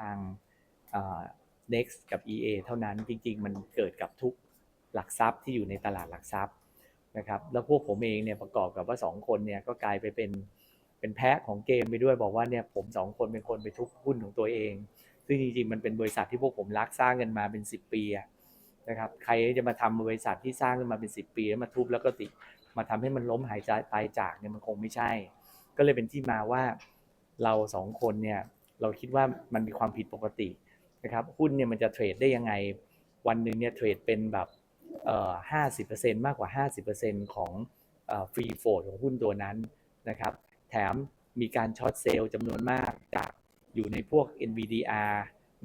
ทางเอ่อ Next กับ EA เท่านั้นจริง ๆ มันเกิดกับทุกหลักทรัพย์ที่อยู่ในตลาดหลักทรัพย์นะครับแล้วพวกผมเองเนี่ยประกอบกับว่าสองคนเนี่ยก็กลายไปเป็นเป็นแพะของเกมไปด้วยบอกว่าเนี่ยผมสองคนเป็นคนไปทุบหุ้นของตัวเอง ซึ่งจริงๆ มันเป็นบริษัทที่พวกผมรักสร้างกันมาเป็น 10 ปีนะครับใครจะมาทำบริษัทที่สร้างขึ้นมาเป็น 10 ปีแล้วมาทุบแล้วก็ติมาทำให้มันล้มหายใจตายจากเนี่ยมันคงไม่ใช่ ก็เลยเป็นที่มาว่าเราสองคนเนี่ย เราคิดว่ามันมีความผิดปกตินะครับหุ้นเนี่ยมันจะเทรดได้ยังไง วันหนึ่งเนี่ยเทรดเป็นแบบเอ่อห้าสิบเปอร์เซ็นต์มากกว่าห้าสิบเปอร์เซ็นต์ของฟรีโฟลของหุ้นตัวนั้นนะครับ แถมมีการช็อตเซลล์จำนวนมากจากอยู่ในพวก NVDR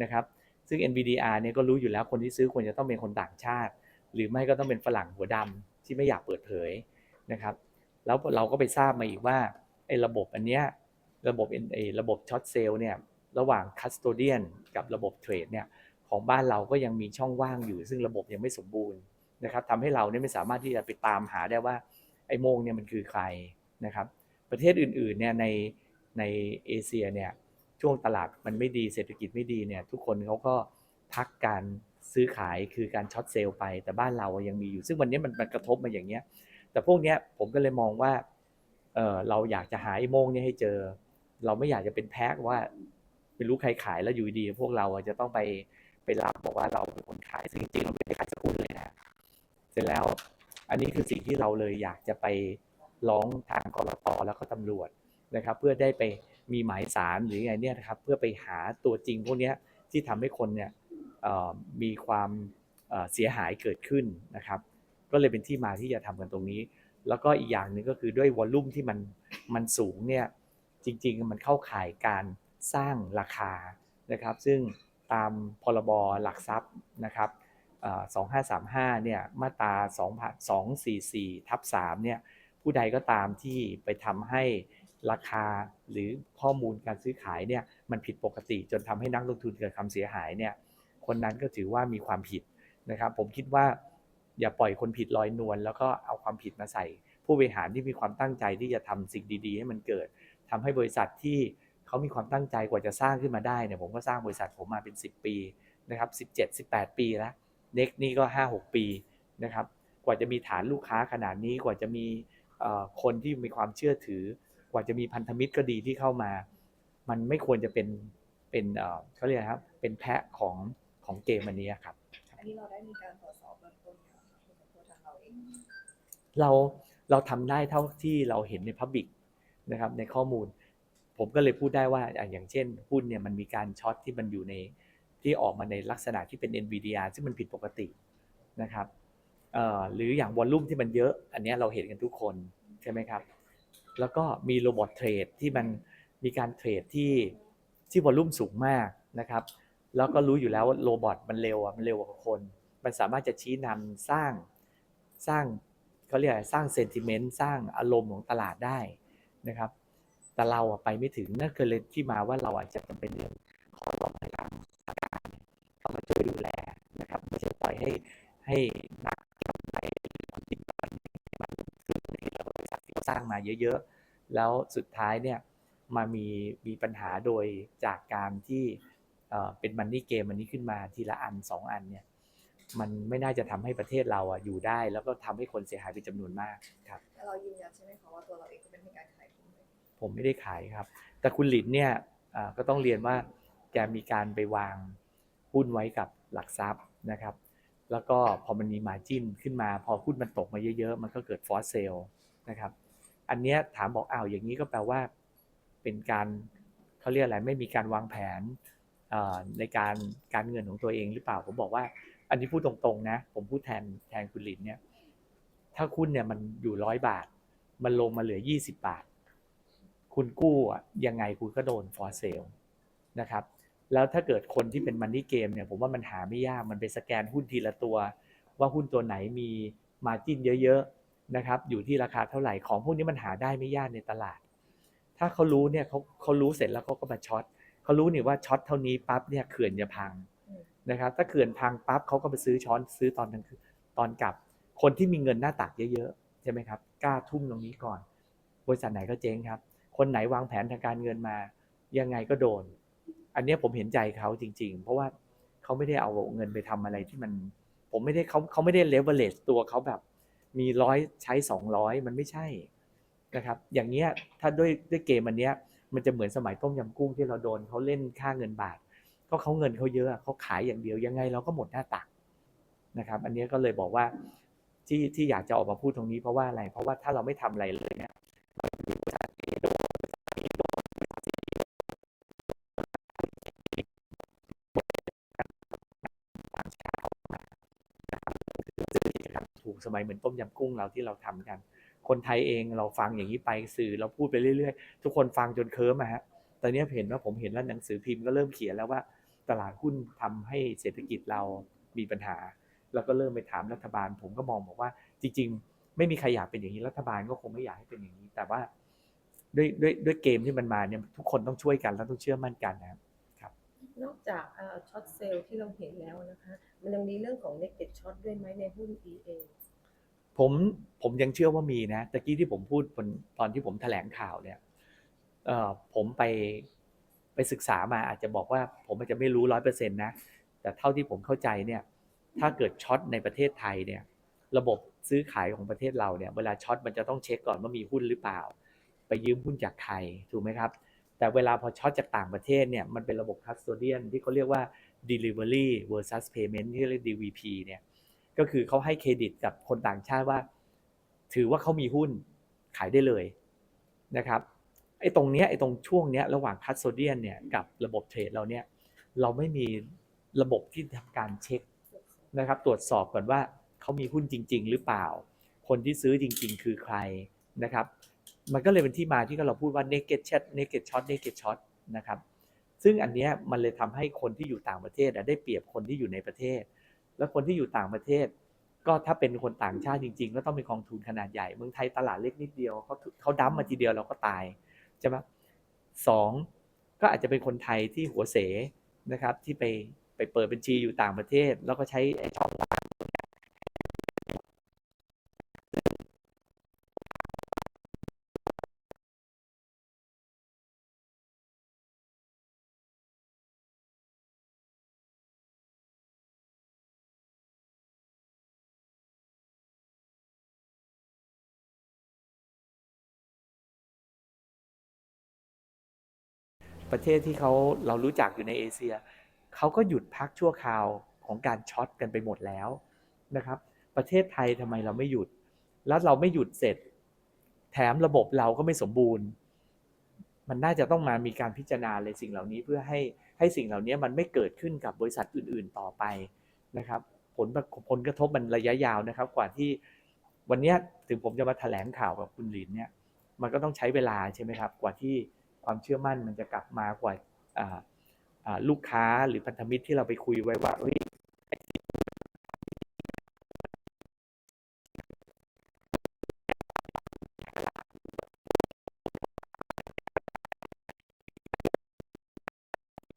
นะครับซึ่ง NVDR เนี่ยก็รู้อยู่แล้วคนที่ซื้อควรจะต้องเป็นคนต่างชาติ หรือไม่ก็ต้องเป็นฝรั่งหัวดำที่ไม่อยากเปิดเผยนะครับ แล้วเราก็ไปทราบมาอีกว่าไอ้ระบบอันเนี้ย ระบบไอ้ระบบช็อตเซลล์เนี่ยระหว่างคัสโตเดียนกับระบบเทรดเนี่ยของบ้านเราก็ยังมีช่องว่างอยู่ ซึ่งระบบยังไม่สมบูรณ์นะครับทำให้เราเนี่ยไม่สามารถที่จะไปตามหาได้ว่าไอ้โมงเนี่ยมันคือใครนะครับ ประเทศอื่นๆเนี่ยในในเอเชียเนี่ยช่วงตลาดมันไม่ดีเศรษฐกิจไม่ดีเนี่ยทุกคนเขาก็พักการซื้อขายคือการช็อตเซลล์ไปแต่บ้านเรายังมีอยู่ ซึ่งวันนี้มันมันกระทบมาอย่างเนี้ยแต่พวกเนี้ยผมก็เลยมองว่าเออเราอยากจะหาไอ้โมงเนี่ยให้เจอ เราไม่อยากจะเป็นแพ้ว่าไม่รู้ใครขายแล้วอยู่ดี พวกเราจะต้องไปไปรับบอกว่าเราเป็นคนขายซึ่งจริงๆเราไม่ได้ขายสักหุ้นเลยนะเสร็จแล้ว อันนี้คือสิ่งที่เราเลยอยากจะไปร้องทางกรตแล้วก็ตำรวจนะครับ เพื่อได้ไปมีหมายสารหรือไงเนี่ยนะครับ เพื่อไปหาตัวจริงพวกนี้ที่ทำให้คนเนี่ยมีความเอ่อเสียหายเกิดขึ้นนะครับ ก็เลยเป็นที่มาที่จะทำกันตรงนี้ แล้วก็อีกอย่างหนึ่งก็คือด้วยวอลลุ่มที่มันมันสูงเนี่ย จริง ๆ มันเข้าข่ายการสร้างราคานะครับ ซึ่งตามพรบหลักทรัพย์นะครับเอ่อ2535เนี่ยมาตรา244ทับ3เนี่ยผู้ใดก็ตามที่ไปทำให้ราคาหรือข้อมูลการซื้อขายเนี่ยมันผิดปกติจนทำให้นักลงทุนเกิดความเสียหายเนี่ยคนนั้นก็ถือว่ามีความผิดนะครับ ผมคิดว่าอย่าปล่อยคนผิดลอยนวลแล้วก็เอาความผิดมาใส่ ผู้บริหารที่มีความตั้งใจที่จะทำสิ่งดี ๆ ให้มันเกิด ทำให้บริษัทที่เขามีความตั้งใจกว่าจะสร้างขึ้นมาได้เนี่ยผมก็สร้างบริษัทผมมาเป็น 10 ปีนะครับ17 18 ปีแล้วเน็กนี่ก็ 5-6 ปีนะครับกว่าจะมีฐานลูกค้าขนาดนี้กว่าจะมีเอ่อคนที่มีความเชื่อถือ กว่าจะมีพันธมิตรก็ดีที่เข้ามา มันไม่ควรจะเป็นเป็นเอ่อเขาเรียกอะไรครับเป็นแพะของของเกมอันนี้ครับอันนี้เราได้มีการตรวจสอบเบื้องต้นไหมคะในตัวทางเราเองเราเราทำได้เท่าที่เราเห็นในพับบิก นะครับในข้อมูล ผมก็เลยพูดได้ว่าอย่างเช่นหุ้นเนี่ยมันมีการช็อตที่มันอยู่ในที่ออกมาในลักษณะที่เป็น NVDR ซึ่งมันผิดปกตินะครับหรืออย่างวอลลุ่มที่มันเยอะ อันนี้เราเห็นกันทุกคนใช่ไหมครับ แล้วก็มีโรบอทเทรดที่มันมีการเทรดที่ที่วอลลุ่มสูงมากนะครับ แล้วก็รู้อยู่แล้วว่าโรบอทมันเร็วอะมันเร็วกว่าคน มันสามารถจะชี้นำสร้างสร้างเขาเรียกอะไรสร้างเซนติเมนต์สร้างอารมณ์ของตลาดได้ นะครับ แต่เราอะไปไม่ถึงนั่นคือเลยที่มาว่าเราอาจจะจำเป็นเรื่องขอร้องให้ทางราการเข้ามาช่วยดูแลนะครับไม่ใช่ปล่อยให้ให้นักกำไรหรือคนที่มามาลงทุนในเราบริษัทที่เราสร้างมาเยอะๆ แล้วสุดท้ายเนี่ยมามีมีปัญหาโดยจากการที่เป็นมันนี่เกมอันนี้ขึ้นมาทีละอันสองอันเนี่ยมันไม่น่าจะทำให้ประเทศเราอะอยู่ได้ แล้วก็ทำให้คนเสียหายเป็นจำนวนมากครับเรายืนยันใช่ไหมคะว่าตัวเราเองก็ไม่ได้มีการขาย ผมไม่ได้ขายครับ แต่คุณหลินเนี่ยก็ต้องเรียนว่าแกมีการไปวางหุ้นไว้กับหลักทรัพย์นะครับ แล้วก็พอมันมีมาจิ้นขึ้นมา พอหุ้นมันตกมาเยอะๆ มันก็เกิดฟอสเซลนะครับ อันเนี้ยถามบอกอ้าวอย่างนี้ก็แปลว่า เป็นการเขาเรียกอะไรไม่มีการวางแผนในการการเงินของตัวเองหรือเปล่า ผมบอกว่า อันนี้พูดตรงๆนะ ผมพูดแทนแทนคุณหลินเนี่ย ถ้าหุ้นเนี่ยมันอยู่ร้อยบาท มันลงมาเหลือยี่สิบบาท คุณกู้อะยังไงคุณก็โดนฟอร์เซลนะครับ แล้วถ้าเกิดคนที่เป็นมันนี่เกมเนี่ยผมว่ามันหาไม่ยากมันไปสแกนหุ้นทีละตัว ว่าหุ้นตัวไหนมีมาจิ้นเยอะๆนะครับอยู่ที่ราคาเท่าไหร่ของพวกนี้มันหาได้ไม่ยากในตลาด ถ้าเขารู้เนี่ยเขาเขารู้เสร็จแล้วเขาก็มาช็อตเขารู้นี่ว่าช็อตเท่านี้ปั๊บเนี่ยเขื่อนจะพังนะครับ ถ้าเขื่อนพังปั๊บเขาก็ไปซื้อช้อนซื้อตอนกลางคืนตอนกลับ คนที่มีเงินหน้าตักเยอะๆใช่ไหมครับกล้าทุ่มตรงนี้ก่อน บริษัทไหนก็เจ๊งครับ คนไหนวางแผนทางการเงินมา ยังไงก็โดน อันนี้ผมเห็นใจเขาจริง ๆ เพราะว่าเขาไม่ได้เอาเงินไปทำอะไรที่มัน ผมไม่ได้เขาเขาไม่ได้เลเวลเลตัวเขาแบบ มีร้อยใช้สองร้อยมันไม่ใช่นะครับ อย่างเงี้ยถ้าด้วยด้วยเกมอันเนี้ย มันจะเหมือนสมัยต้มยำกุ้งที่เราโดนเขาเล่นค่าเงินบาทก็เขาเงินเขาเยอะเขาขายอย่างเดียวยังไงเราก็หมดหน้าตักนะครับ อันนี้ก็เลยบอกว่าที่ที่อยากจะออกมาพูดตรงนี้เพราะว่าอะไร เพราะว่าถ้าเราไม่ทำอะไรเลยเนี่ย สมัยเหมือนต้มยำกุ้งเราที่เราทำกัน คนไทยเองเราฟังอย่างนี้ไปสื่อเราพูดไปเรื่อยๆ ทุกคนฟังจนเคิร์มอะฮะตอนนี้เห็นว่าผมเห็นแล้วหนังสือพิมพ์ก็เริ่มเขียนแล้วว่าตลาดหุ้นทำให้เศรษฐกิจเรามีปัญหา แล้วก็เริ่มไปถามรัฐบาล ผมก็มองบอกว่าจริง ๆ ไม่มีใครอยากเป็นอย่างนี้รัฐบาลก็คงไม่อยากให้เป็นอย่างนี้ แต่ว่าด้วยด้วยด้วยเกมที่มันมาเนี่ยทุกคนต้องช่วยกันแล้วต้องเชื่อมั่นกันนะครับนอกจากช็อตเซลล์ที่เราเห็นแล้วนะคะ มันยังมีเรื่องของ naked short ด้วยไหมในหุ้น EA ผมผมยังเชื่อว่ามีนะตะกี้ที่ผมพูดตอนที่ผมแถลงข่าวเนี่ยผมไปไปศึกษามาอาจจะบอกว่าผมอาจจะไม่รู้ร้อยเปอร์เซ็นต์นะ แต่เท่าที่ผมเข้าใจเนี่ย ถ้าเกิดช็อตในประเทศไทยเนี่ย ระบบซื้อขายของประเทศเราเนี่ย เวลาช็อตมันจะต้องเช็คก่อนว่ามีหุ้นหรือเปล่า ไปยืมหุ้นจากใครถูกไหมครับ แต่เวลาพอช็อตจากต่างประเทศเนี่ย มันเป็นระบบ custodian ที่เขาเรียกว่า delivery versus payment ที่เรียก DVP เนี่ย ก็คือเขาให้เครดิตกับคนต่างชาติว่า ถือว่าเขามีหุ้นขายได้เลยนะครับไอ้ตรงเนี้ยไอ้ตรงช่วงเนี้ยระหว่างคัสโซเดียนเนี่ยกับระบบเทรดเราเนี่ยเราไม่มีระบบที่ทำการเช็คนะครับ ตรวจสอบก่อนว่าเขามีหุ้นจริง ๆ หรือเปล่า คนที่ซื้อจริง ๆ คือใครนะครับมันก็เลยเป็นที่มาที่เราพูดว่า naked shot naked shot naked shot นะครับซึ่งอันเนี้ยมันเลยทำให้คนที่อยู่ต่างประเทศได้เปรียบคนที่อยู่ในประเทศ แล้วคนที่อยู่ต่างประเทศ ก็ถ้าเป็นคนต่างชาติจริง ๆ ก็ต้องเป็นกองทุนขนาดใหญ่เมืองไทยตลาดเล็กนิดเดียวเขาเขาดั้มมาทีเดียวเราก็ตายใช่ไหมสองก็อาจจะเป็นคนไทยที่หัวเสนะครับที่ไปไปเปิดบัญชีอยู่ต่างประเทศ แล้วก็ใช้ไอช่องว่าง ประเทศที่เขาเรารู้จักอยู่ในเอเชียเขาก็หยุดพักชั่วคราวของการช็อตกันไปหมดแล้วนะครับ ประเทศไทยทำไมเราไม่หยุด แล้วเราไม่หยุดเสร็จ แถมระบบเราก็ไม่สมบูรณ์ มันน่าจะต้องมามีการพิจารณาเลยสิ่งเหล่านี้เพื่อให้ให้สิ่งเหล่านี้มันไม่เกิดขึ้นกับบริษัทอื่น ๆต่อไปนะครับ ผลผลกระทบมันระยะยาวนะครับ กว่าที่วันนี้ถึงผมจะมาแถลงข่าวกับคุณหลินเนี่ย มันก็ต้องใช้เวลาใช่ไหมครับ กว่าที่ ความเชื่อมั่นมันจะกลับมากว่าลูกค้าหรือพันธมิตรที่เราไปคุยไว้ว่าเฮ้ย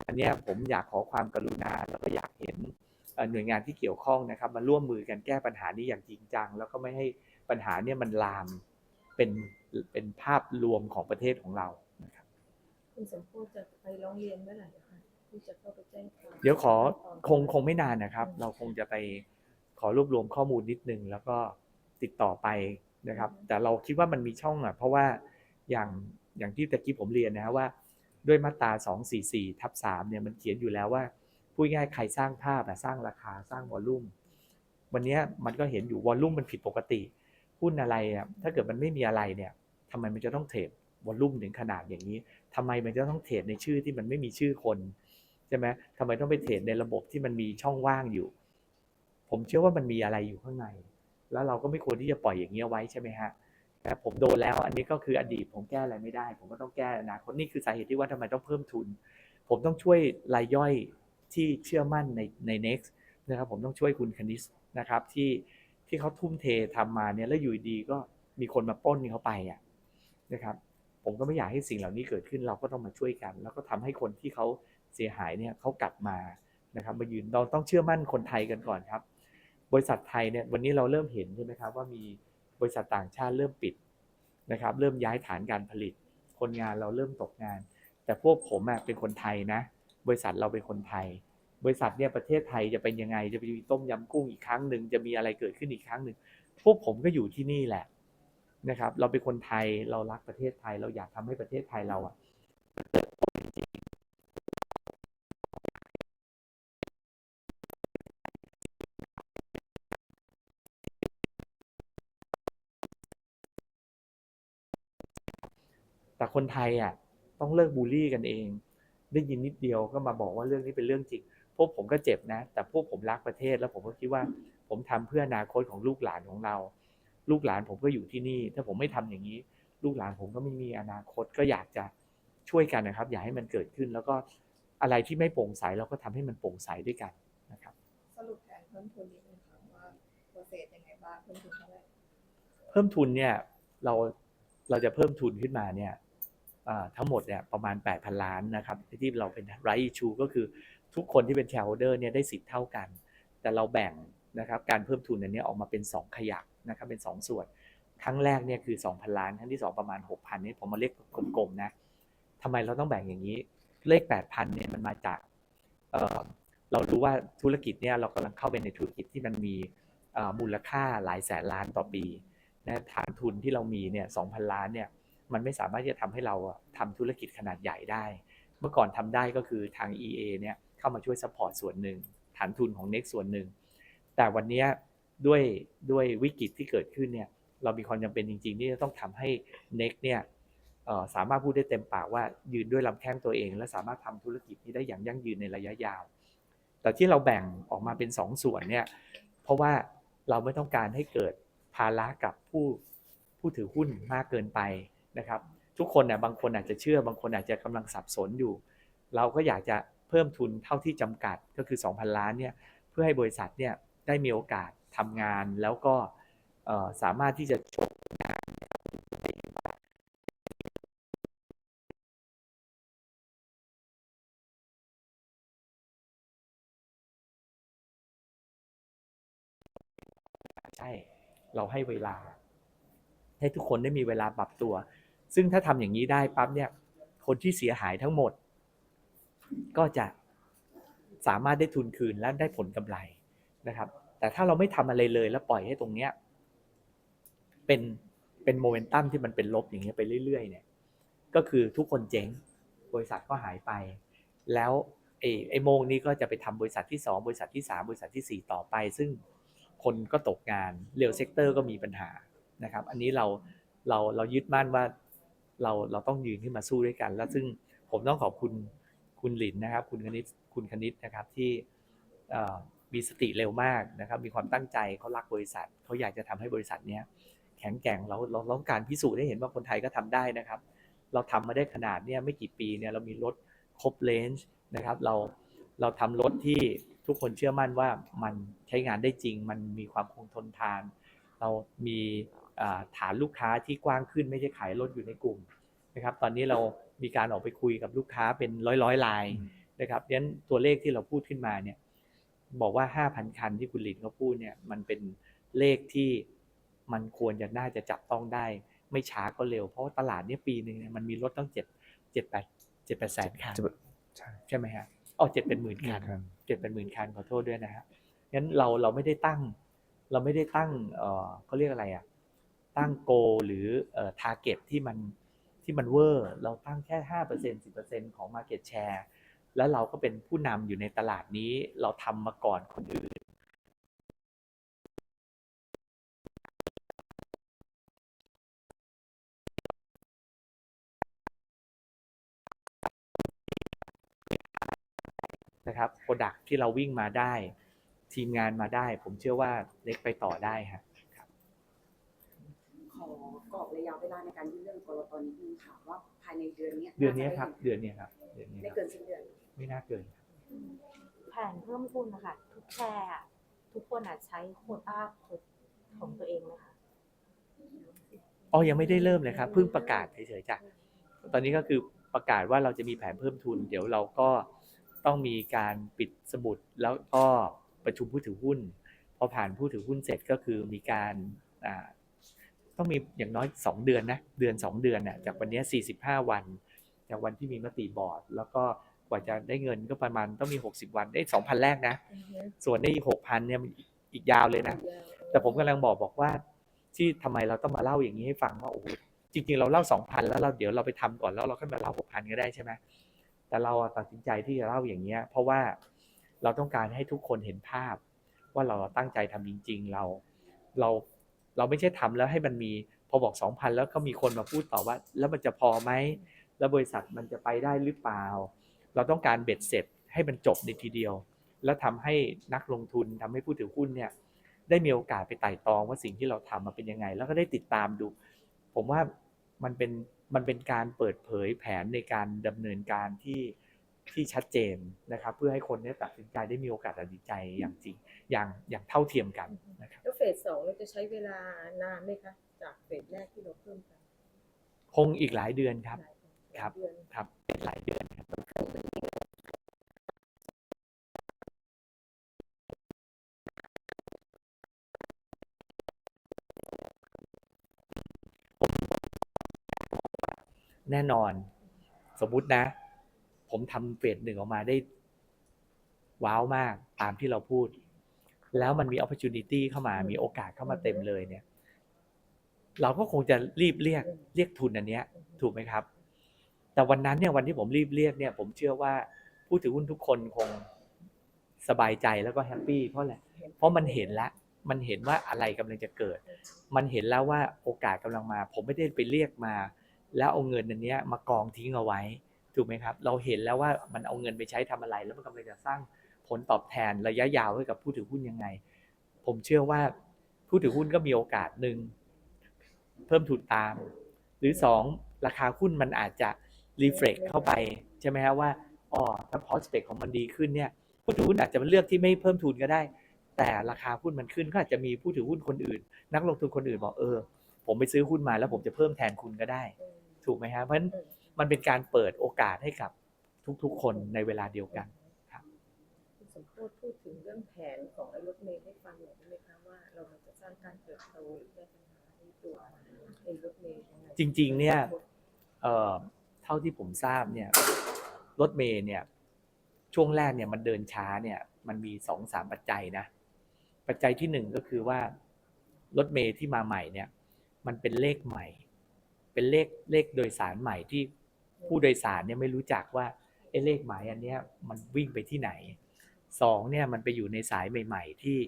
อันนี้ผมอยากขอความกรุณาแล้วก็อยากเห็นหน่วยงานที่เกี่ยวข้องนะครับมาร่วมมือกันแก้ปัญหานี้อย่างจริงจัง แล้วก็ไม่ให้ปัญหาเนี่ยมันลามเป็นเป็นภาพรวมของประเทศของเรา ครับคุณสมโพธิจะไปร้องเรียนเมื่อไหร่คะที่จะเข้าไปแจ้งความเดี๋ยวขอคงคงไม่นานนะครับ เราคงจะไปขอรวบรวมข้อมูลนิดนึง แล้วก็ติดต่อไปนะครับ แต่เราคิดว่ามันมีช่องอะเพราะว่าอย่างอย่างที่ตะกี้ผมเรียนนะฮะว่า ด้วยมาตรา 244ทับ3เนี่ยมันเขียนอยู่แล้วว่าพูดง่ายๆใครสร้างภาพอะสร้างราคาสร้างวอลลุ่มวันเนี้ยมันก็เห็นอยู่วอลลุ่มมันผิดปกติหุ้นอะไรอะถ้าเกิดมันไม่มีอะไรเนี่ยทำไมมันจะต้องเทรด วอลลุ่มถึงขนาดอย่างนี้ทำไมมันจะต้องเทรดในชื่อที่มันไม่มีชื่อคนใช่ไหมทำไมต้องไปเทรดในระบบที่มันมีช่องว่างอยู่ ผมเชื่อว่ามันมีอะไรอยู่ข้างใน แล้วเราก็ไม่ควรที่จะปล่อยอย่างเงี้ยไว้ใช่ไหมฮะแต่ผมโดนแล้วอันนี้ก็คืออดีตผมแก้อะไรไม่ได้ ผมก็ต้องแก้อนาคตนี่คือสาเหตุที่ว่าทำไมต้องเพิ่มทุน ผมต้องช่วยรายย่อยที่เชื่อมั่นในใน next นะครับผมต้องช่วยคุณคณิสนะครับที่ที่เขาทุ่มเททำมาเนี่ยแล้วอยู่ดีก็มีคนมาป้นเขาไปอะนะครับ ผมก็ไม่อยากให้สิ่งเหล่านี้เกิดขึ้น เราก็ต้องมาช่วยกัน แล้วก็ทำให้คนที่เขาเสียหายเนี่ยเขากลับมานะครับมายืนเราต้องเชื่อมั่นคนไทยกันก่อนครับ บริษัทไทยเนี่ยวันนี้เราเริ่มเห็นใช่ไหมครับว่ามีบริษัทต่างชาติเริ่มปิดนะครับ เริ่มย้ายฐานการผลิต คนงานเราเริ่มตกงาน แต่พวกผมเป็นคนไทยนะ บริษัทเราเป็นคนไทย บริษัทเนี่ยประเทศไทยจะเป็นยังไงจะมีต้มยำกุ้งอีกครั้งหนึ่งจะมีอะไรเกิดขึ้นอีกครั้งหนึ่งพวกผมก็อยู่ที่นี่แหละ นะครับ เราเป็นคนไทยเรารักประเทศไทย เราอยากทำให้ประเทศไทยเราอะแต่คนไทยอะต้องเลิกบูลลี่กันเอง ได้ยินนิดเดียวก็มาบอกว่าเรื่องนี้เป็นเรื่องจริง พวกผมก็เจ็บนะ แต่พวกผมรักประเทศแล้วผมก็คิดว่า ผมทำเพื่ออนาคตของลูกหลานของเรา ลูกหลานผมก็อยู่ที่นี่ ถ้าผมไม่ทำอย่างนี้ ลูกหลานผมก็ไม่มีอนาคตก็อยากจะช่วยกันนะครับ อยากให้มันเกิดขึ้น แล้วก็อะไรที่ไม่โปร่งใสเราก็ทำให้มันโปร่งใสด้วยกันนะครับ สรุปแผนเพิ่มทุนนิดนึงค่ะว่าโปรเซสยังไงบ้างเพิ่มทุนเท่าไหร่เพิ่มทุนเนี่ยเราเราจะเพิ่มทุนขึ้นมาเนี่ยอ่าทั้งหมดเนี่ยประมาณ 8,000 ล้านนะครับที่เราเป็น right issue ก็คือทุกคนที่เป็น shareholder เนี่ยได้สิทธิ์เท่ากัน แต่เราแบ่ง นะครับการเพิ่มทุนอันนี้ออกมาเป็น 2 ขยักนะครับเป็น 2 ส่วน ครั้งแรกเนี่ยคือ 2,000 ล้านครั้งที่ 2 ประมาณ 6,000นี่ผมมาเลขกลมๆนะทำไมเราต้องแบ่งอย่างนี้เลข 8,000เนี่ยมันมาจากเเรารู้ว่าธุรกิจเนี่ยเรากำลังเข้าไปในธุรกิจที่มันมีมูลค่าหลายแสนล้านต่อปีนะฐานทุนที่เรามีเนี่ย2,000ล้านเนี่ยมันไม่สามารถที่จะทำให้เราอะทำธุรกิจขนาดใหญ่ได้ เมื่อก่อนทำได้ก็คือทาง EA เนี่ยเข้ามาช่วยซัพพอร์ตส่วนหนึ่งฐานทุนของ Next ส่วนหนึ่ง แต่วันนี้ด้วยด้วยวิกฤตที่เกิดขึ้นเนี่ยเรามีความจำเป็นจริงๆที่จะต้องทำให้ Next เนี่ยสามารถพูดได้เต็มปากว่ายืนด้วยลำแข้งตัวเอง และสามารถทำธุรกิจนี้ได้อย่างยั่งยืนในระยะยาว แต่ที่เราแบ่งออกมาเป็นสองส่วนเนี่ยเพราะว่าเราไม่ต้องการให้เกิดภาระกับผู้ผู้ถือหุ้นมากเกินไปนะครับ ทุกคนเนี่ยบางคนอาจจะเชื่อบางคนอาจจะกำลังสับสนอยู่ เราก็อยากจะเพิ่มทุนเท่าที่จำกัดก็คือ 2,000 ล้านเนี่ยเพื่อให้บริษัทเนี่ย ได้มีโอกาสทำงานแล้วก็สามารถที่จะชมงานใช่ เราให้เวลา ให้ทุกคนได้มีเวลาปรับตัว ซึ่งถ้าทำอย่างนี้ได้ปั๊บเนี่ย คนที่เสียหายทั้งหมด ก็จะสามารถได้ทุนคืนและได้ผลกำไร นะครับ แต่ถ้าเราไม่ทำอะไรเลยแล้วปล่อยให้ตรงเนี้ยเป็นเป็นโมเมนตัมที่มันเป็นลบอย่างเงี้ยไปเรื่อย ๆ เนี่ย ก็คือทุกคนเจ๊ง บริษัทก็หายไป แล้วไอ้ไอ้โมงนี้ก็จะไปทำบริษัทที่สองบริษัทที่สามบริษัทที่สี่ต่อไป ซึ่งคนก็ตกงานเรียลเซกเตอร์ก็มีปัญหานะครับ อันนี้เราเราเรายึดมั่นว่าเราเราต้องยืนขึ้นมาสู้ด้วยกัน แล้วซึ่งผมต้องขอบคุณคุณหลินนะครับ คุณคณิตคุณคณิตนะครับที่ มีสติเร็วมากนะครับ มีความตั้งใจเขารักบริษัทเขาอยากจะทำให้บริษัทเนี้ยแข็งแกร่งเราเราต้องการพิสูจน์ให้เห็นว่าคนไทยก็ทำได้นะครับ เราทำมาได้ขนาดเนี้ยไม่กี่ปีเนี่ยเรามีรถครบเลนจ์นะครับเราเราทำรถที่ทุกคนเชื่อมั่นว่ามันใช้งานได้จริง มันมีความคงทนทาน เรามีฐานลูกค้าที่กว้างขึ้นไม่ใช่ขายรถอยู่ในกลุ่มนะครับ ตอนนี้เรามีการออกไปคุยกับลูกค้าเป็นร้อยร้อยๆรายนะครับดังนั้นตัวเลขที่เราพูดขึ้นมาเนี่ย บอกว่า 5,000 คันที่คุณหลินเขาพูดเนี่ยมันเป็นเลขที่มันควรจะน่าจะจับต้องได้ ไม่ช้าก็เร็ว เพราะว่าตลาดเนี่ยปีหนึ่งเนี่ยมันมีรถต้องเจ็ดเจ็ดแปดเจ็ดแปดแสนคันจะแบบใช่ใช่ไหมฮะอ๋อเจ็ดเป็นหมื่นคันครับเจ็ดเป็นหมื่นคันขอโทษด้วยนะฮะงั้นเราเราไม่ได้ตั้ง เราไม่ได้ตั้งเอ่อเขาเรียกอะไรอะตั้งโกหรือเอ่อทาร์เก็ตที่มันที่มันเวอร์ เราตั้งแค่ห้าเปอร์เซ็นสิบเปอร์เซ็นของ Market Share แล้วเราก็เป็นผู้นำอยู่ในตลาดนี้ เราทำมาก่อนคนอื่น นะครับโปรดักที่เราวิ่งมาได้ ทีมงานมาได้ ผมเชื่อว่าเล็กไปต่อได้ฮะขอกรอบระยะเวลาในการยื่นเรื่องกรตนิดนึงค่ะว่าภายในเดือนเนี้ยเดือนนี้ครับาจะเดือนนี้ครับ เดือนนี้ได้ครับ เกินสิ้นเดือน ไม่น่าเกินแผนเพิ่มทุนนะคะทุกแชร์อะทุกคนอาจใช้โควต้าของตัวเองไหมคะอ๋อยังไม่ได้เริ่มเลยครับเพิ่งประกาศเฉยๆจ้ะตอนนี้ก็คือประกาศว่าเราจะมีแผนเพิ่มทุน เดี๋ยวเราก็ต้องมีการปิดสมุดแล้วก็ประชุมผู้ถือหุ้น พอผ่านผู้ถือหุ้นเสร็จก็คือมีการอ่าต้องมีอย่างน้อย 2 เดือนนะเดือน 2 เดือนน่ะจากวันนี้45 วัน จากวันที่มีมติบอร์ด แล้วก็ กว่าจะได้เงินก็ประมาณต้องมี 60 วันได้2,000 แรกนะ ส่วนได้อีก6,000เนี่ยมันอีกยาวเลยนะ แต่ผมกำลังบอกบอกว่า ที่ทำไมเราต้องมาเล่าอย่างนี้ให้ฟังว่าโอ้โหจริงๆ เราเล่าสองพันแล้วเราเดี๋ยวเราไปทำก่อนแล้วเราค่อยมาเล่าหกพันก็ได้ใช่ไหมแต่เราอะตัดสินใจที่จะเล่าอย่างเงี้ย เพราะว่าเราต้องการให้ทุกคนเห็นภาพ ว่าเราตั้งใจทำจริง ๆ เราเราเราไม่ใช่ทำแล้วให้มันมีพอบอกสองพันแล้วก็มีคนมาพูดต่อว่า แล้วมันจะพอไหมแล้วบริษัทมันจะไปได้หรือเปล่า เราต้องการเบ็ดเสร็จให้มันจบในทีเดียว แล้วทำให้นักลงทุนทำให้ผู้ถือหุ้นเนี่ยได้มีโอกาสไปไต่ตองว่าสิ่งที่เราทำมาเป็นยังไง แล้วก็ได้ติดตามดู ผมว่ามันเป็นมันเป็นการเปิดเผยแผนในการดำเนินการที่ที่ชัดเจนนะครับ เพื่อให้คนเนี่ยตัดสินใจได้มีโอกาสตัดสินใจอย่างจริงอย่างอย่างเท่าเทียมกันนะครับแล้วเฟสสองเราจะใช้เวลานานไหมคะจากเฟสแรกที่เราเพิ่มไปคงอีกหลายเดือนครับหลายครับเดือนครับเป็นหลายเดือนครับ แน่นอน สมมุตินะ ผมทำเฟสหนึ่งออกมาได้ ว้าวมากตามที่เราพูด แล้วมันมี opportunity เข้ามา มีโอกาสเข้ามาเต็มเลยเนี่ย เราก็คงจะรีบเรียกเรียกทุนอันเนี้ย ถูกไหมครับ แต่วันนั้นเนี่ยวันที่ผมรีบเรียกเนี่ย ผมเชื่อว่าผู้ถือหุ้นทุกคนคงสบายใจแล้วก็แฮปปี้เพราะอะไรเพราะมันเห็นแล้วมันเห็นว่าอะไรกำลังจะเกิด มันเห็นแล้วว่าโอกาสกำลังมา ผมไม่ได้ไปเรียกมา แล้วเอาเงินอันเนี้ยมากองทิ้งเอาไว้ถูกไหมครับ เราเห็นแล้วว่ามันเอาเงินไปใช้ทำอะไร แล้วมันกำลังจะสร้างผลตอบแทนระยะยาวให้กับผู้ถือหุ้นยังไง ผมเชื่อว่าผู้ถือหุ้นก็มีโอกาสหนึ่งเพิ่มทุนตาม หรือสองราคาหุ้นมันอาจจะ รีเฟล็กเข้าไปใช่ไหมครับว่าอ๋อถ้า prospect ของมันดีขึ้นเนี่ยผู้ถือหุ้นอาจจะเลือกที่ไม่เพิ่มทุนก็ได้ แต่ราคาหุ้นมันขึ้นก็อาจจะมีผู้ถือหุ้นคนอื่น นักลงทุนคนอื่นบอกเออ ผมไปซื้อหุ้นมาแล้วผมจะเพิ่มแทนคุณก็ได้ ถูกไหมครับเพราะฉะนั้นมันเป็นการเปิดโอกาสให้กับทุกๆ คนในเวลาเดียวกันคุณสมโพธิพูดถึงเรื่องแผนของไอ้รถเมล์ให้ฟังหน่อยได้ไหมคะว่าเราจะสร้างการเติบโตหรือแก้ปัญหาในตัวไอ้รถเมล์ยังไงจริง ๆ เนี่ยเอ่อ เท่าที่ผมทราบเนี่ยรถเมย์เนี่ย ช่วงแรกเนี่ยมันเดินช้าเนี่ย มันมีสองสามปัจจัยนะ ปัจจัยที่หนึ่งก็คือว่ารถเมย์ที่มาใหม่เนี่ย มันเป็นเลขใหม่ เป็นเลขเลขโดยสารใหม่ที่ผู้โดยสารเนี่ยไม่รู้จักว่าไอ้เลขหมายอันเนี้ยมันวิ่งไปที่ไหนสองเนี่ยมันไปอยู่ในสายใหม่ ๆ ที่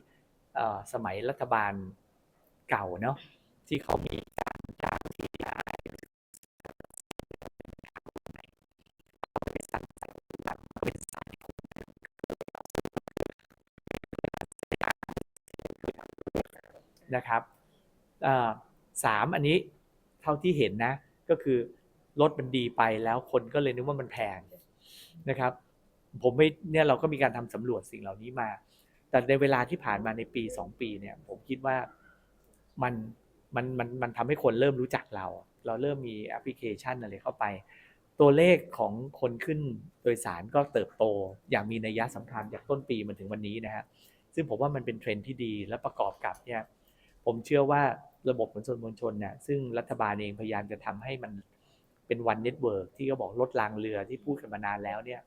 สมัยรัฐบาลเก่าเนาะที่เขามีก นะครับสามอันนี้เท่าที่เห็นนะก็คือรถมันดีไปแล้วคนก็เลยนึกว่ามันแพงนะครับ ผมไม่เนี่ยเราก็มีการทำสำรวจสิ่งเหล่านี้มา แต่ในเวลาที่ผ่านมาในปีสองปีเนี่ย ผมคิดว่ามันมันมันมันทำให้คนเริ่มรู้จักเรา เราเริ่มมีแอปพลิเคชันอะไรเข้าไป ตัวเลขของคนขึ้นโดยสารก็เติบโต อย่างมีนัยยะสำคัญจากต้นปีมาถึงวันนี้นะฮะซึ่งผมว่ามันเป็นเทรนด์ที่ดีและประกอบกับเนี่ย ผมเชื่อว่าระบบขนส่งมวลชนเนี่ยซึ่งรัฐบาลเองพยายามจะทำให้มันเป็นวันเน็ตเวิร์กที่เขาบอกลดรางเรือที่พูดกันมานานแล้วเนี่ย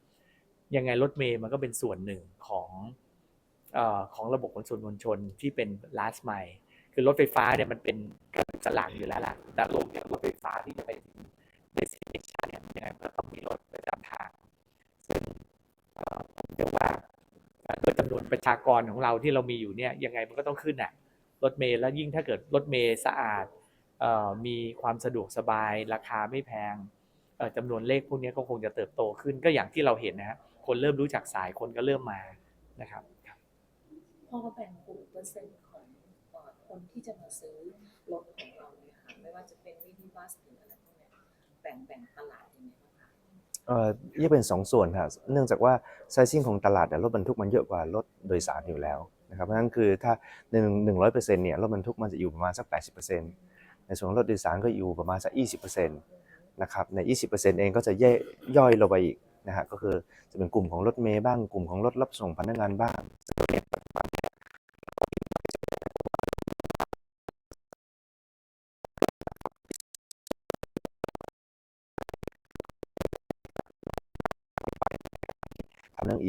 ยังไงรถเมย์มันก็เป็นส่วนหนึ่งของออของระบบขนส่งมวลชนที่เป็น last mile คือรถไฟฟ้าเนี่ยมันเป็นการสลังอยู่แล้วล่ะแต่ลงจากรถไฟฟ้าที่จะไป destination เนี่ยยังไงมันก็ต้องมีรถประจำทาง ซึ่งผมเชื่อว่าด้วยจำนวนประชากรของเราที่เรามีอยู่เนี่ยยังไงมันก็ต้องขึ้นอะ รถเมล์แล้วยิ่งถ้าเกิดรถเมล์สะอาดเอ่อมีความสะดวกสบาย ราคาไม่แพงเอ่อจำนวนเลขพวกนี้ก็คงจะเติบโตขึ้นก็อย่างที่เราเห็นนะฮะคนเริ่มรู้จักสายคนก็เริ่มมานะครับพอเราแบ่งกลุ่มเปอร์เซ็นต์ของเอ่อคนที่จะมาซื้อรถของเราเนี่ยค่ะไม่ว่าจะเป็นมินิบัสหรืออะไรพวกเนี้ยแบ่งแบ่งตลาดยังไงบ้างคะเอ่อแยกเป็นสองส่วนครับเนื่องจากว่าไซซิ่งของตลาดเนี่ยรถบรรทุกมันเยอะกว่ารถโดยสารอยู่แล้ว นะครับเพราะฉะนั้นคือถ้าในหนึ่งร้อยเปอร์เซ็นต์เนี่ยรถบรรทุกมันจะอยู่ประมาณสักแปดสิบเปอร์เซ็นต์ในส่วนของรถโดยสารก็อยู่ประมาณสักยี่สิบเปอร์เซ็นต์นะครับในยี่สิบเปอร์เซ็นต์เองก็จะแยกย่อยลงไปอีกนะฮะก็คือจะเป็นกลุ่มของรถเมย์บ้างกลุ่มของรถรับส่งพนักงานบ้างซึ่งตรงเนี้ยปัจจุบันเนี่ย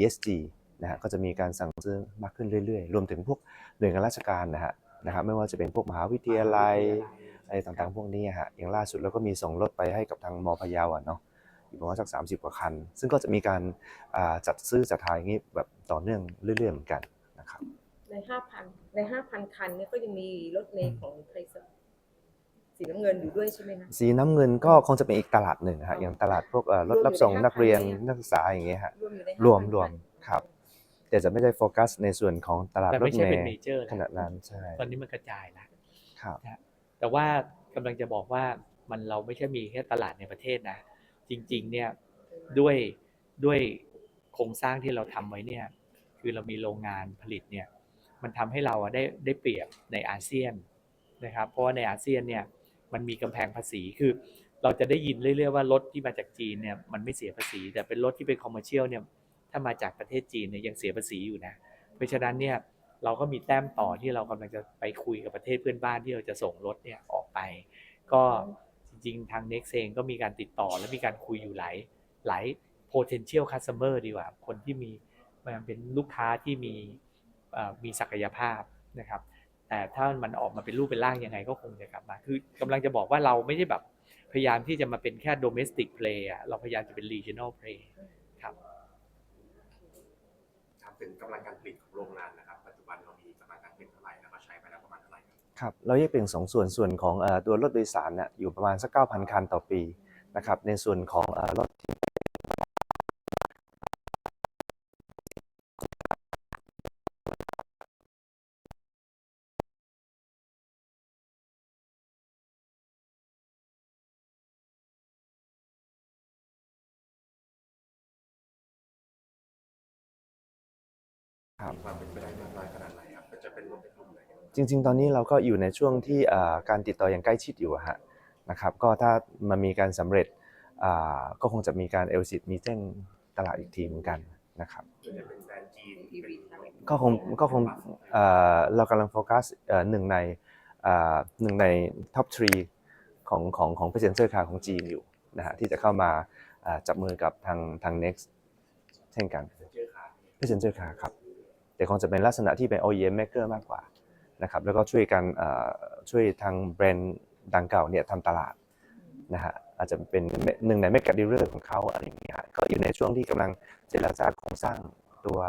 ESG นะฮะก็จะมีการสั่งซื้อมากขึ้นเรื่อยๆ รวมถึงพวกหน่วยงานราชการนะฮะนะครับไม่ว่าจะเป็นพวกมหาวิทยาลัยอะไรต่างๆ พวกนี้ฮะอย่างล่าสุดเราก็มีส่งรถไปให้กับทางมพะเยาอะเนาะอยู่ประมาณสัก30กว่าคัน ซึ่งก็จะมีการอ่าจัดซื้อจัดทายอย่างนี้แบบต่อเนื่องเรื่อยๆเหมือนกันนะครับในห้าพันในห้าพันคันเนี่ยก็ยังมีรถเมล์ของไทยสสีน้ำเงินอยู่ด้วยใช่ไหมคะสีน้ำเงินก็คงจะเป็นอีกตลาดหนึ่งนะฮะอย่างตลาดพวกเอ่อรถรับส่งนักเรียนนักศึกษาอย่างเงี้ยฮะรวมอยู่ในรวม5,000รวมคันครับ แต่จะไม่ได้โฟกัสในส่วนของตลาดแต่รถไม่ใช่เมเป็นล์เมเจอร์ขนาดนั้นใช่ตอนนี้มันกระจายแล้วครับ แต่ว่ากำลังจะบอกว่ามันเราไม่ใช่มีแค่ตลาดในประเทศนะ จริง ๆ เนี่ยด้วยด้วยโครงสร้างที่เราทำไว้เนี่ย คือเรามีโรงงานผลิตเนี่ย มันทำให้เราอะได้ได้เปรียบในอาเซียนนะครับ เพราะว่าในอาเซียนเนี่ยมันมีกำแพงภาษีคือ เราจะได้ยินเรื่อยๆว่ารถที่มาจากจีนเนี่ยมันไม่เสียภาษี แต่เป็นรถที่เป็นคอมเมอร์เชียลเนี่ย ถ้ามาจากประเทศจีนเนี่ยยังเสียภาษีอยู่นะ เพราะฉะนั้นเนี่ยเราก็มีแต้มต่อที่เรากำลังจะไปคุยกับประเทศเพื่อนบ้านที่เราจะส่งรถเนี่ยออกไป ก็จริงๆ ทาง Next เองก็มีการติดต่อและมีการคุยอยู่หลายหลาย potential customer ดีกว่า คนที่มีมันเป็นลูกค้าที่มีมีศักยภาพนะครับ แต่ถ้ามันออกมาเป็นรูปเป็นร่างยังไงก็คงจะกลับมา คือกำลังจะบอกว่าเราไม่ได้แบบพยายามที่จะมาเป็นแค่ domestic play เราพยายามจะเป็น regional play ถึงกำลังการผลิตของโรงงานนะครับ ปัจจุบันเรามีกำลังการผลิตเท่าไหร่แล้วก็ใช้ไปแล้วประมาณเท่าไหร่ครับครับเราแยกเป็นสองส่วนส่วนของตัวรถโดยสารน่ะอยู่ประมาณสัก9,000 คันต่อปีนะครับในส่วนของรถที่ มีความเป็นไปได้มากน้อยขนาดไหนครับก็จะเป็นรถในกลุ่มไหนครับจริง ๆ ตอนนี้เราก็อยู่ในช่วงที่เอ่อการติดต่ออย่างใกล้ชิดอยู่อะฮะนะครับก็ถ้ามันมีการสำเร็จอ่าก็คงจะมีการเอลซิตมีแจ้งตลาดอีกทีเหมือนกันนะครับก็จะเป็นแบรนด์จีน EV เป็นก็คงก็คงเอ่อเรากำลังโฟกัสเอ่อหนึ่งในเอ่อหนึ่งในท็อปทรีของของของ passenger car ของจีนอยู่นะฮะที่จะเข้ามาเอ่อจับมือกับทางทาง next เช่นกันเจอขาด passenger car ครับ แต่คงจะเป็นลักษณะที่เป็น OEM maker มากกว่านะครับแล้วก็ช่วยกันเอ่อช่วยทางแบรนด์ดังเก่าเนี่ยทำตลาดนะฮะอาจจะเป็นหนึ่งในแมกกาดีลเลอร์ของเขาอะไรอย่างเงี้ยก็อยู่ในช่วงที่กำลังเจรจาโครงสร้างตัว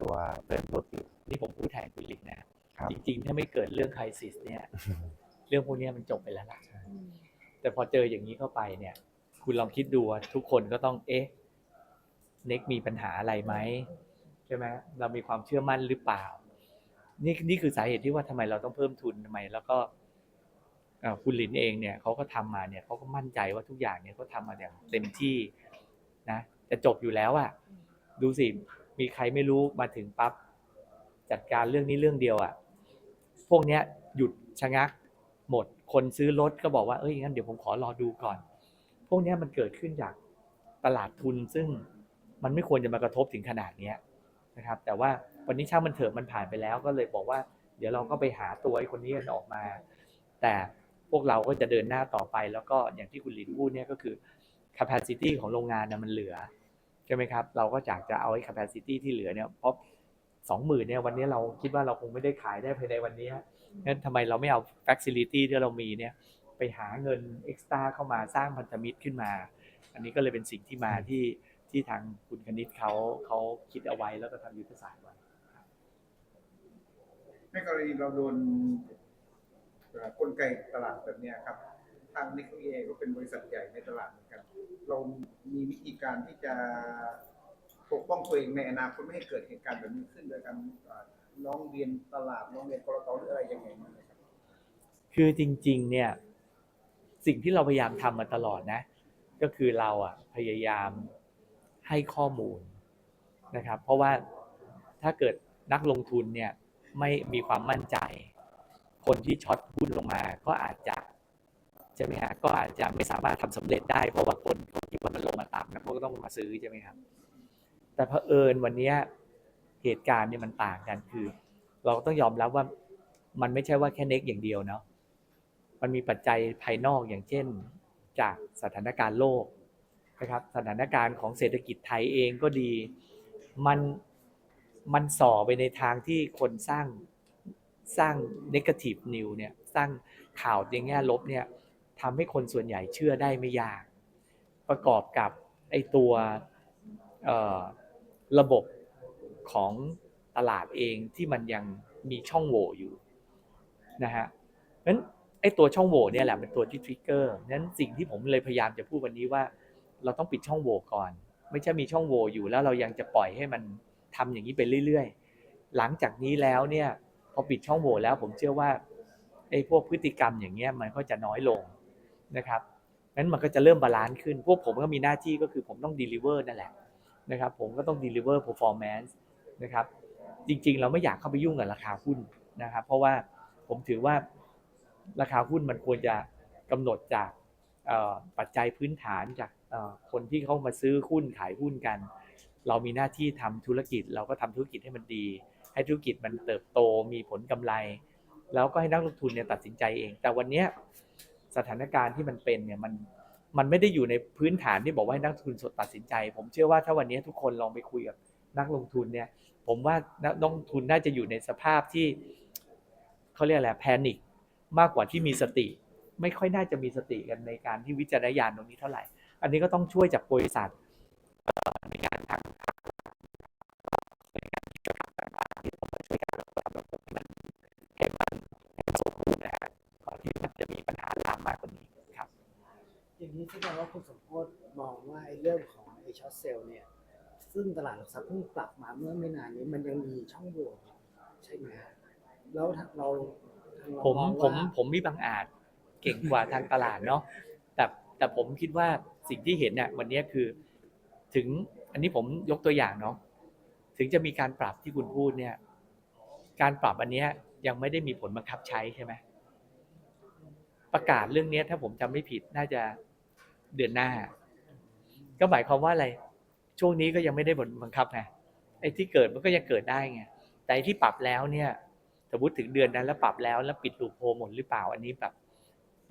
ตัวแบรนด์รถอยู่นี่ผมพูดแทนคุณลิกนะจริงๆ ถ้าไม่เกิดเรื่องไครซิสเนี่ยเรื่องพวกเนี้ยมันจบไปแล้วล่ะแต่พอเจออย่างนี้เข้าไปเนี่ย คุณลองคิดดูว่าทุกคนก็ต้องเอ๊ะเน็กมีปัญหาอะไรไหมใช่ไหมเรามีความเชื่อมั่นหรือเปล่า นี่นี่คือสาเหตุที่ว่าทำไมเราต้องเพิ่มทุนทำไม แล้วก็คุณหลินเองเนี่ยเขาก็ทำมาเนี่ยเขาก็มั่นใจว่าทุกอย่างเนี่ยเขาทำมาอย่างเต็มที่นะจะจบอยู่แล้วอะดูสิมีใครไม่รู้มาถึงปั๊บจัดการเรื่องนี้เรื่องเดียวอะพวกเนี้ยหยุดชะงักหมด คนซื้อรถก็บอกว่าเอ้ยงั้นเดี๋ยวผมขอรอดูก่อน พวกเนี้ยมันเกิดขึ้นจากตลาดทุนซึ่งมันไม่ควรจะมากระทบถึงขนาดเนี้ย นะครับ แต่ว่าวันนี้ช่างมันเถอะมันผ่านไปแล้ว ก็เลยบอกว่า เดี๋ยวเราก็ไปหาตัวไอ้คนนี้กันออกมา แต่พวกเราก็จะเดินหน้าต่อไป แล้วก็อย่างที่คุณลินพูดเนี่ยก็คือ capacity ของโรงงานนะมันเหลือใช่ไหมครับ เราก็อยากจะเอาไอ้ capacity ที่เหลือเนี่ยเพราะสองหมื่นเนี่ยวันนี้เราคิดว่าเราคงไม่ได้ขายได้ภายในวันนี้งั้นทำไมเราไม่เอา facility ที่เรามีเนี่ยไปหาเงิน extra เข้ามาสร้างพันธมิตรขึ้นมา อันนี้ก็เลยเป็นสิ่งที่มาที่ ที่ทางคุณคณิตเขาเขาคิดเอาไว้แล้วก็ทำยุทธศาสตร์ไว้ในกรณีเราโดนเอ่อกลไกตลาดแบบเนี้ยครับ ทางนิกเองก็เป็นบริษัทใหญ่ในตลาดเหมือนกัน เรามีวิธีการที่จะปกป้องตัวเองในอนาคตไม่ให้เกิดเหตุการณ์แบบนี้ขึ้นโดยการเอ่อร้องเรียนตลาดร้องเรียนกรตหรืออะไรยังไงบ้างไหมครับ คือจริง ๆ เนี่ย สิ่งที่เราพยายามทำมาตลอดนะ ก็คือเราอะพยายาม ให้ข้อมูลนะครับ เพราะว่าถ้าเกิดนักลงทุนเนี่ยไม่มีความมั่นใจ คนที่ช็อตหุ้นลงมาก็อาจจะใช่ไหมฮะก็อาจจะไม่สามารถทำสำเร็จได้เพราะว่าคนเขาคิดว่ามันลงมาต่ำนะเขาก็ต้องมาซื้อใช่ไหมครับ แต่เผอิญวันนี้เหตุการณ์เนี่ยมันต่างกันคือ เราก็ต้องยอมรับว่ามันไม่ใช่ว่าแค่เน็กอย่างเดียวเนาะมันมีปัจจัยภายนอกอย่างเช่น จากสถานการณ์โลก นะครับสถานการณ์ของเศรษฐกิจไทยเองก็ดี มันมันส่อไปในทางที่คนสร้างสร้าง negative new เนี่ยสร้างข่าวในแง่ลบเนี่ยทำให้คนส่วนใหญ่เชื่อได้ไม่ยาก ประกอบกับไอตัวระบบของตลาดเองที่มันยังมีช่องโหว่อยู่นะฮะนั้นไอตัวช่องโหว่เนี่ยแหละเป็นตัวที่ทริกเกอร์นั้นสิ่งที่ผมเลยพยายามจะพูดวันนี้ว่า เราต้องปิดช่องโหว่ก่อน ไม่ใช่มีช่องโหว่อยู่แล้วเรายังจะปล่อยให้มันทำอย่างนี้ไปเรื่อยๆ หลังจากนี้แล้วเนี่ยพอปิดช่องโหว่แล้วผมเชื่อว่าไอ้พวกพฤติกรรมอย่างเงี้ยมันก็จะน้อยลงนะครับนั้นมันก็จะเริ่มบาลานซ์ขึ้น พวกผมก็มีหน้าที่ก็คือผมต้อง deliver นั่นแหละนะครับ ผมก็ต้อง deliver performance นส์นะครับ จริงๆ เราไม่อยากเข้าไปยุ่งกับราคาหุ้นนะครับ เพราะว่าผมถือว่าราคาหุ้นมันควรจะกำหนดจากปัจจัยพื้นฐานจาก คนที่เขามาซื้อหุ้นขายหุ้นกัน เรามีหน้าที่ทำธุรกิจ เราก็ทำธุรกิจให้มันดี ให้ธุรกิจมันเติบโตมีผลกำไร แล้วก็ให้นักลงทุนเนี่ยตัดสินใจเอง แต่วันนี้สถานการณ์ที่มันเป็นเนี่ยมันมันไม่ได้อยู่ในพื้นฐานที่บอกว่าให้นักลงทุนสดตัดสินใจ ผมเชื่อว่าถ้าวันนี้ทุกคนลองไปคุยกับนักลงทุนเนี่ย ผมว่านักลงทุนน่าจะอยู่ในสภาพที่เขาเรียกอะไรแพนิคมากกว่าที่มีสติ ไม่ค่อยน่าจะมีสติกันในการที่วิจารณญาณตรงนี้เท่าไหร่ อันนี้ก็ต้องช่วยจากบริษัทในการทำในการที่จะทำต่างๆที่ผมมาช่วยกันปรับระบบให้มันให้มันให้มันสมบูรณ์นะฮะก่อนที่มันจะมีปัญหาลามมากกว่านี้ครับ อย่างนี้แสดงว่าคุณสมโพธมองว่าไอ้เรื่องของไอ้ช็อตเซลล์เนี่ย ซึ่งตลาดหลักทรัพย์เพิ่งปรับมาเมื่อไม่นานนี้มันยังมีช่องโหว่ใช่ไหมฮะแล้วทางเราทางเราผมองผมว่าผมมีบางอาจเก่งกว่าทางตลาดเนาะแต่แต่ผมคิดว่า สิ่งที่เห็นเนี่ยวันนี้คือถึงอันนี้ผมยกตัวอย่างเนาะถึงจะมีการปรับที่คุณพูดเนี่ย การปรับอันนี้ยังไม่ได้มีผลบังคับใช้ใช่ไหมประกาศเรื่องนี้ถ้าผมจำไม่ผิดน่าจะเดือนหน้า ก็หมายความว่าอะไร ช่วงนี้ก็ยังไม่ได้ผลบังคับไงไอ้ที่เกิดมันก็ยังเกิดได้ไงแต่ที่ปรับแล้วเนี่ย สมมติถึงเดือนนั้นแล้วปรับแล้วแล้วปิดลูปโฮหมดหรือเปล่าอันนี้แบบ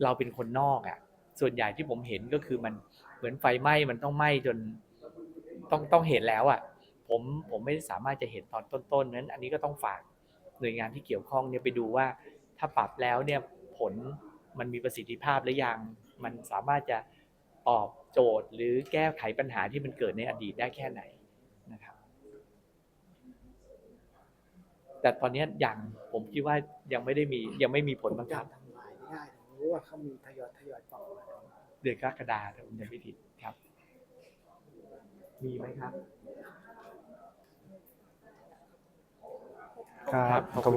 เราเป็นคนนอกอะ่ะ ส่วนใหญ่ที่ผมเห็นก็คือมันเหมือนไฟไหม้มันต้องไหม้จนต้องต้องเห็นแล้วอะ่ะผมผมไม่สามารถจะเห็นตอนต้นๆนั้น อันนี้ก็ต้องฝากหน่วยงานที่เกี่ยวข้องเนี่ยไปดูว่า ถ้าปรับแล้วเนี่ยผลมันมีประสิทธิภาพหรือยังมันสามารถจะตอบโจทย์หรือแก้ไขปัญหาที่มันเกิดในอดีตได้แค่ไหนนะครับ แต่ตอนนี้ยังผมคิดว่ายังไม่ได้มียังไม่มีผลบังคับ รู้ว่าเขามีทยอยทยอยปรับมาเดือนกรกฎาคมถ้าผมจำไม่ผิดครับ มีไหมครับ ครับขอบคุณ